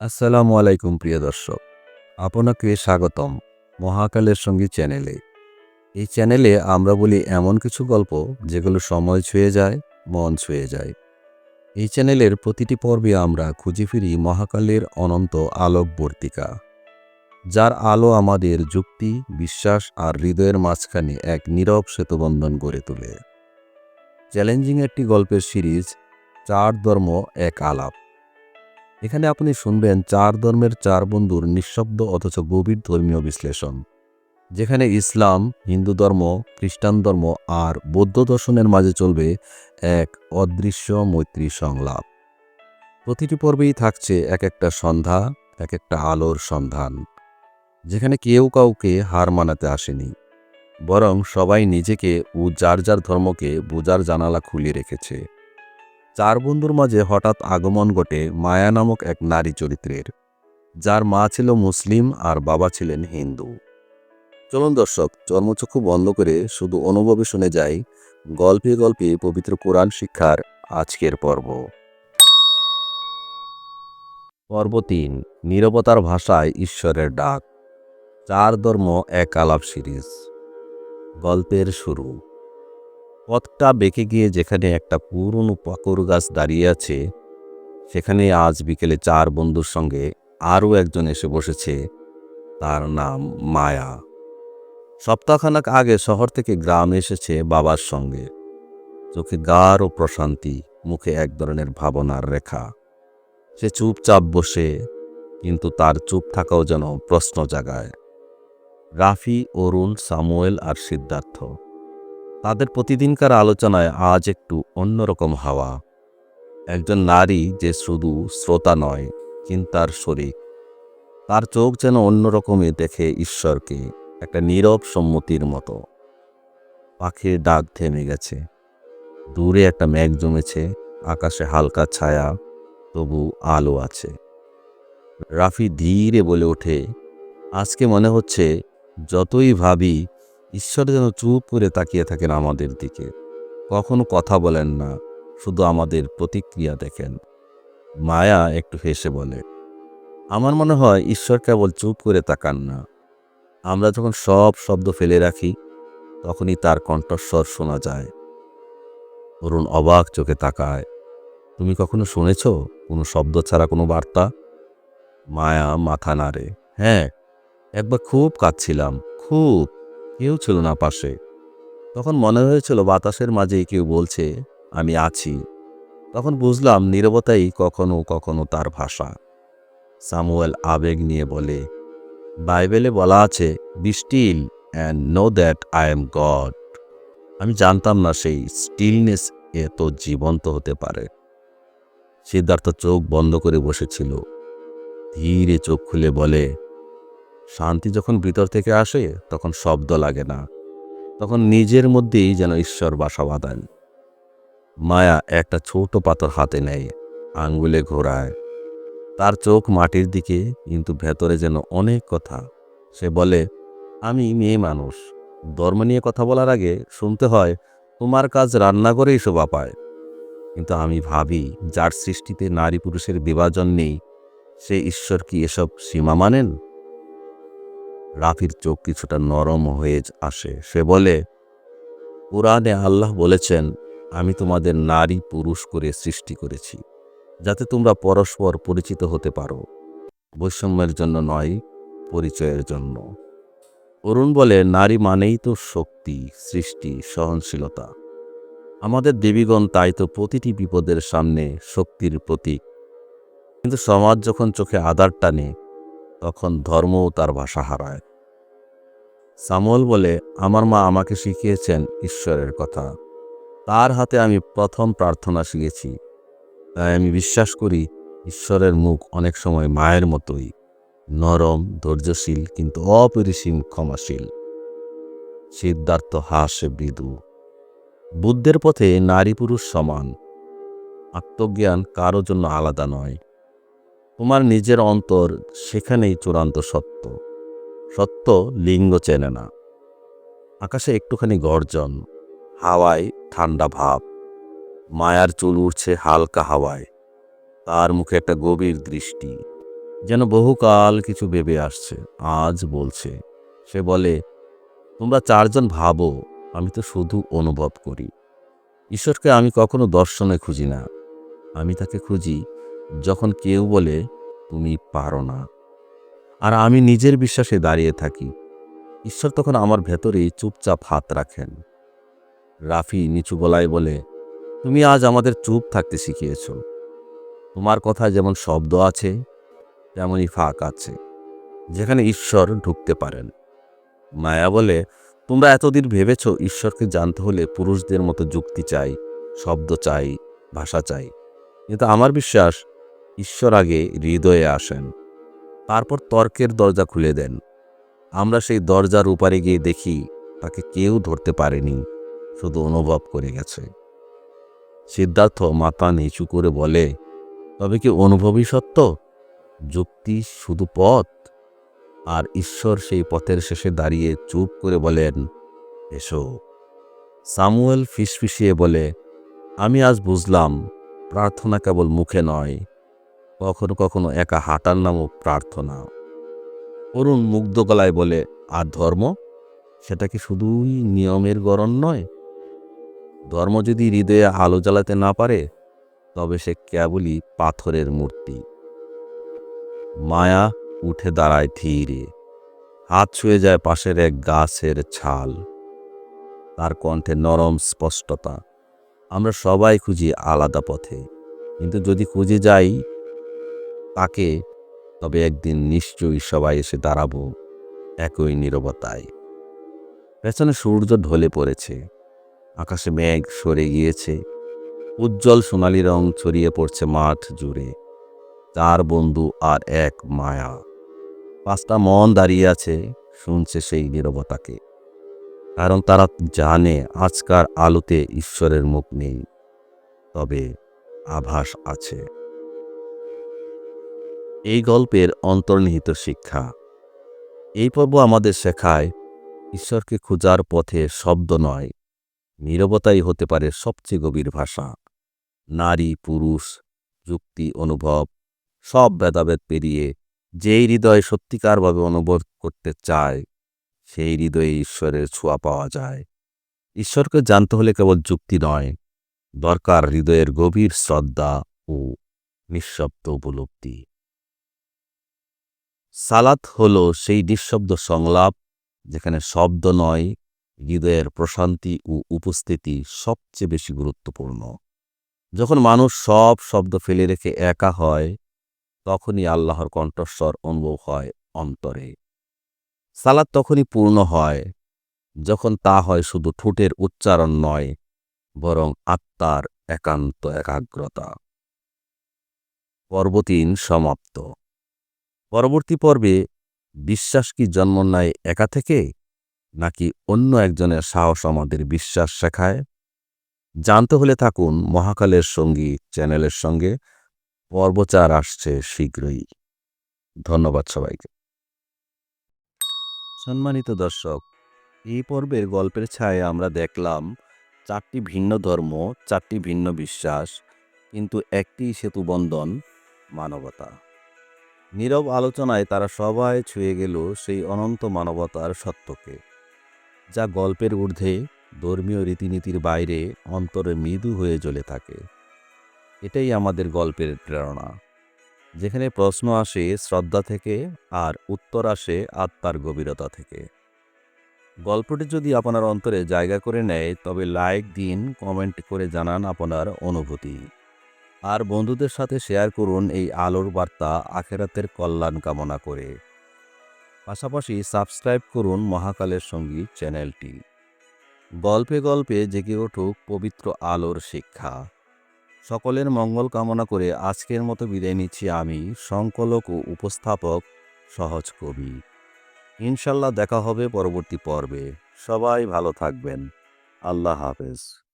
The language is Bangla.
আসসালামু আলাইকুম, প্রিয় দর্শক। আপনাকে স্বাগতম মহাকালের সঙ্গী চ্যানেলে। এই চ্যানেলে আমরা বলি এমন কিছু গল্প যেগুলো সময় ছুঁয়ে যায়, মন ছুঁয়ে যায়। এই চ্যানেলের প্রতিটি পর্বে আমরা খুঁজে ফিরি মহাকালের অনন্ত আলোকবর্তিকা, যার আলো আমাদের যুক্তি, বিশ্বাস আর হৃদয়ের মাঝখানে এক নীরব সেতুবন্ধন গড়ে তোলে। চ্যালেঞ্জিং একটি গল্পের সিরিজ, চার ধর্ম, এক আলাপ। এখানে আপনি শুনবেন চার ধর্মের চার বন্ধুর নিঃশব্দ অথচ গভীর ধর্মীয় বিশ্লেষণ, যেখানে ইসলাম, হিন্দু ধর্ম, খ্রিস্টান ধর্ম আর বৌদ্ধ দর্শনের মাঝে চলবে এক অদৃশ্য মৈত্রী সংলাপ। প্রতিটি পর্বেই থাকছে এক একটা সন্ধ্যা, এক একটা আলোর সন্ধান, যেখানে কেউ কাউকে হার মানাতে আসেনি, বরং সবাই নিজেকে ও যার যার ধর্মকে বোঝার জানালা খুলে রেখেছে। চার বন্ধুর মাঝে হঠাৎ আগমন ঘটে মায়া নামক এক নারী চরিত্রের, যার মা ছিল মুসলিম আর বাবা ছিলেন হিন্দু। চলুন দর্শক, চর্মচক্ষু বন্ধ করে শুধু অনুভবে শুনে যাই গল্পে গল্পে পবিত্র কোরআন শিক্ষার আজকের পর্ব। পর্ব তিন, নিরবতার ভাষায় ঈশ্বরের ডাক। চার ধর্ম, এক আলাপ সিরিজ। গল্পের শুরু। পথটা বেঁকে গিয়ে যেখানে একটা পুরনো পাকর গাছ দাঁড়িয়ে আছে, সেখানে আজ বিকেলে চার বন্ধুর সঙ্গে আরও একজন এসে বসেছে। তার নাম মায়া। সপ্তাহখানেক আগে শহর থেকে গ্রামে এসেছে বাবার সঙ্গে। চোখে গাঢ় প্রশান্তি, মুখে এক ধরনের ভাবনার রেখা। সে চুপচাপ বসে, কিন্তু তার চুপ থাকাও যেন প্রশ্ন জাগায়। রাফি, অরুণ, সামুয়েল আর সিদ্ধার্থ। তাদের প্রতিদিনকার আলোচনায় আজ একটু অন্যরকম হাওয়া। একজন নারী যে শুধু শ্রোতা নয় চিন্তার শরীর। তার চোখ যেন অন্যরকমে দেখে ঈশ্বরকে, একটা নীরব সম্মতির মতো। পাখির ডাক থেমে গেছে। দূরে একটা মেঘ জমেছে, আকাশে হালকা ছায়া, তবু আলো আছে। রাফি ধীরে বলে ওঠে, আজকে মনে হচ্ছে, যতই ভাবি ঈশ্বর যেন চুপ করে তাকিয়ে থাকেন আমাদের দিকে। কখনো কথা বলেন না, শুধু আমাদের প্রতিক্রিয়া দেখেন। মায়া একটু হেসে বলে, আমার মনে হয় ঈশ্বর কেবল চুপ করে তাকান না। আমরা যখন সব শব্দ ফেলে রাখি, তখনই তার কণ্ঠস্বর শোনা যায়। অরুণ অবাক চোখে তাকায়, তুমি কখনো শুনেছ কোনো শব্দ ছাড়া কোনো বার্তা? মায়া মাথা নাড়ে হ্যাঁ একবার খুব কাঁদছিলাম, খুব। কেউ ছিল না পাশে। তখন মনে হয়েছিল বাতাসের মাঝেই কেউ বলছে, আমি আছি। তখন বুঝলাম নীরবতাই কখনো কখনো তার ভাষা। সামুয়েল আবেগ নিয়ে বলে, বাইবেলে বলা আছে be still and know that I am God আমি জানতাম না সেই স্টিলনেস এত জীবন্ত হতে পারে। সিদ্ধার্থ চোখ বন্ধ করে বসেছিল। ধীরে চোখ খুলে বলে শান্তি যখন ভিতর থেকে আসে, তখন শব্দ লাগে না। তখন নিজের মধ্যেই যেন ঈশ্বর বাসা বাঁধান মায়া একটা ছোট পাথর হাতে নেয়, আঙ্গুলে ঘোরায়। তার চোখ মাটির দিকে, কিন্তু ভেতরে যেন অনেক কথা। সে বলে, আমি মেয়ে মানুষ। ধর্ম নিয়ে কথা বলার আগে শুনতে হয়, তোমার কাজ রান্না করেই শোভা পায় কিন্তু আমি ভাবি, যার সৃষ্টিতে নারী পুরুষের বিভাজন নেই, সে ঈশ্বর কি এসব সীমা মানেন? রাফির চোখ কিছুটা নরম হয়ে আসে। সে বলে, কোরআনে আল্লাহ বলেছেন, আমি তোমাদের নারী পুরুষ করে সৃষ্টি করেছি, যাতে তোমরা পরস্পর পরিচিত হতে পারো। বৈষম্যের জন্য নয়, পরিচয়ের জন্য। অরুণ বলে, নারী মানেই তো শক্তি, সৃষ্টি, সহনশীলতা। আমাদের দেবীগণ তাই তো প্রতিটি বিপদের সামনে শক্তির প্রতীক। কিন্তু সমাজ যখন চোখে আদার টানে, তখন ধর্মও তার ভাষা হারায়। সামল বলে, আমার মা আমাকে শিখিয়েছেন ঈশ্বরের কথা। তার হাতে আমি প্রথম প্রার্থনা শিখেছি। তাই আমি বিশ্বাস করি, ঈশ্বরের মুখ অনেক সময় মায়ের মতোই। নরম, ধৈর্যশীল, কিন্তু অপরিসীম ক্ষমাশীল। সিদ্ধার্থ হাসে মৃদু। বুদ্ধের পথে নারী পুরুষ সমান। আত্মজ্ঞান কারও জন্য আলাদা নয়। তোমার নিজের অন্তর সেখানেই চূড়ান্ত সত্য। সত্য লিঙ্গ চেনে না। আকাশে একটুখানি গর্জন, হাওয়ায় ঠান্ডা ভাব। মায়ার চুল উঠছে হালকা হাওয়ায়। তার মুখে একটা গভীর দৃষ্টি, যেন বহুকাল কিছু ভেবে আসছে, আজ বলছে। সে বলে, তোমরা চারজন ভাবো, আমি তো শুধু অনুভব করি। ঈশ্বরকে আমি কখনো দর্শনে খুঁজি না। আমি তাকে খুঁজি যখন কেউ বলে, তুমি পারো না। আর আমি নিজের বিশ্বাসে দাঁড়িয়ে থাকি। ঈশ্বর তখন আমার ভেতরেই চুপচাপ হাত রাখেন। রাফি নিচু গলায় বলে, তুমি আজ আমাদের চুপ থাকতে শিখিয়েছ। তোমার কথায় যেমন শব্দ আছে, তেমনই ফাঁক আছে, যেখানে ঈশ্বর ঢুকতে পারেন। মায়া বলে, তোমরা এতদিন ভেবেছ ঈশ্বরকে জানতে হলে পুরুষদের মতো যুক্তি চাই, শব্দ চাই, ভাষা চাই। কিন্তু আমার বিশ্বাস, ঈশ্বর আগে হৃদয়ে আসেন। তারপর তর্কের দরজা খুলে দেন। আমরা সেই দরজার উপারে গিয়ে দেখি তাকে কেউ ধরতে পারেনি, শুধু অনুভব করে গেছে। সিদ্ধার্থ মাথা নিচু করে বলে, তবে কি অনুভবই সত্য? যুক্তি শুধু পথ? আর ঈশ্বর সেই পথের শেষে দাঁড়িয়ে চুপ করে বলেন, এসো। সামুয়েল ফিসফিসিয়ে বলে, আমি আজ বুঝলাম, প্রার্থনা কেবল মুখে নয় কখনো কখনো একা হাঁটার নামও প্রার্থনা। অরুণ মুগ্ধ গলায় বলে, আর ধর্ম? সেটা কি শুধুই নিয়মের গরণ নয়? ধর্ম যদি হৃদয়ে আলো জ্বালাতে না পারে, তবে সে কেবলই পাথরের মূর্তি। মায়া উঠে দাঁড়ায় ধীরে। হাত ছুঁয়ে যায় পাশের এক গাছের ছাল। তার কণ্ঠে নরম স্পষ্টতা। আমরা সবাই খুঁজি আলাদা পথে। কিন্তু যদি খুঁজে যাই তাকে, তবে একদিন নিশ্চয়ই সবাই এসে দাঁড়াবো একই নীরবতায়। পেছনে সূর্য ঢলে পড়েছে, আকাশে মেঘ সরে গিয়েছে, উজ্জ্বল সোনালি রং ছড়িয়ে পড়ছে মাঠ জুড়ে, চার বন্ধু আর এক মায়া। পাঁচটা মন দাঁড়িয়ে আছে, শুনছে সেই নীরবতাকে। কারণ তারা জানে আজকার আলোতে ঈশ্বরের মুখ নেই, তবে আভাস আছে। এই গল্পের অন্তর্নিহিত শিক্ষা। এই পর্ব আমাদের শেখায়, ঈশ্বরকে খোঁজার পথে শব্দ নয়, নীরবতাই হতে পারে সবচেয়ে গভীর ভাষা। নারী, পুরুষ, যুক্তি, অনুভব, সব ভেদাভেদ পেরিয়ে যেই হৃদয় সত্যিকারভাবে অনুভব করতে চায়, সেই হৃদয়ে ঈশ্বরের ছোঁয়া পাওয়া যায়। ঈশ্বরকে জানতে হলে কেবল যুক্তি নয়, দরকার হৃদয়ের গভীর শ্রদ্ধা ও নিঃশব্দ উপলব্ধি। সালাত হল সেই নিঃশব্দ সংলাপ যেখানে শব্দ নয়, হৃদয়ের প্রশান্তি ও উপস্থিতি সবচেয়ে বেশি গুরুত্বপূর্ণ। যখন মানুষ সব শব্দ ফেলে রেখে একা হয়, তখনই আল্লাহর কণ্ঠস্বর অনুভব হয় অন্তরে। সালাদ তখনই পূর্ণ হয় যখন তা হয় শুধু ঠোঁটের উচ্চারণ নয়, বরং আত্মার একান্ত একাগ্রতা। পর্বতিন সমাপ্ত। পরবর্তী পর্বে বিশ্বাস কি জন্ম নেয় একা থেকে, নাকি অন্য একজনের সাহস আমাদের বিশ্বাস শেখায়? জানতে হলে থাকুন মহাকালের সঙ্গী চ্যানেলের সঙ্গে। পর্বচার আসছে শীঘ্রই। ধন্যবাদ সবাইকে। সম্মানিত দর্শক, এই পর্বের গল্পের ছায়ে আমরা দেখলাম চারটি ভিন্ন ধর্ম, চারটি ভিন্ন বিশ্বাস, কিন্তু একটি সেতুবন্ধন মানবতা। নীরব আলোচনায় তারা সবাই ছুঁয়ে গেল সেই অনন্ত মানবতার সত্যকে, যা গল্পের ঊর্ধ্বে ধর্মীয় রীতিনীতির বাইরে অন্তরে মৃদু হয়ে জ্বলে থাকে। এটাই আমাদের গল্পের প্রেরণা, যেখানে প্রশ্ন আসে শ্রদ্ধা থেকে আর উত্তর আসে আত্মার গভীরতা থেকে। গল্পটি যদি আপনার অন্তরে জায়গা করে নেয়, তবে লাইক দিন, কমেন্ট করে জানান আপনার অনুভূতি। আর বন্ধুদের সাথে শেয়ার করুন এই আলোর বার্তা আখেরাতের কল্যাণ কামনা করে। পাশাপাশি সাবস্ক্রাইব করুন মহাকালের সঙ্গী চ্যানেলটি। গল্পে গল্পে জেগে উঠুক পবিত্র আলোর শিক্ষা। সকলের মঙ্গল কামনা করে আজকের মতো বিদায় নিচ্ছি আমি, সংকলক ও উপস্থাপক সহজ কবি। ইনশাল্লাহ দেখা হবে পরবর্তী পর্বে। সবাই ভালো থাকবেন। আল্লাহ হাফেজ।